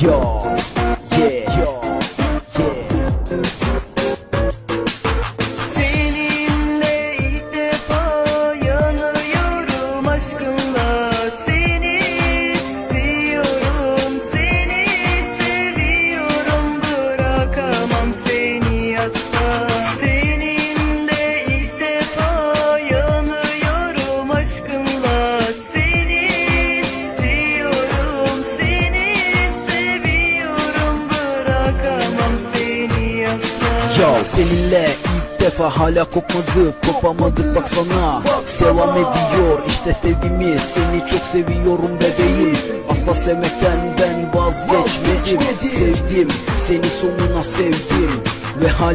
Yo, yeah, yo, yeah. Seninle ilk defa yanıyorum aşkınla. Seni istiyorum, seni seviyorum. Bırakamam seni asla. Ya seninle ilk defa hala kopmadık Kopamadık baksana Devam ediyor işte sevgimiz. Seni çok seviyorum bebeğim. Asla sevmekten ben vazgeçmedim. Sevdim seni sonuna sevdim. Ve hala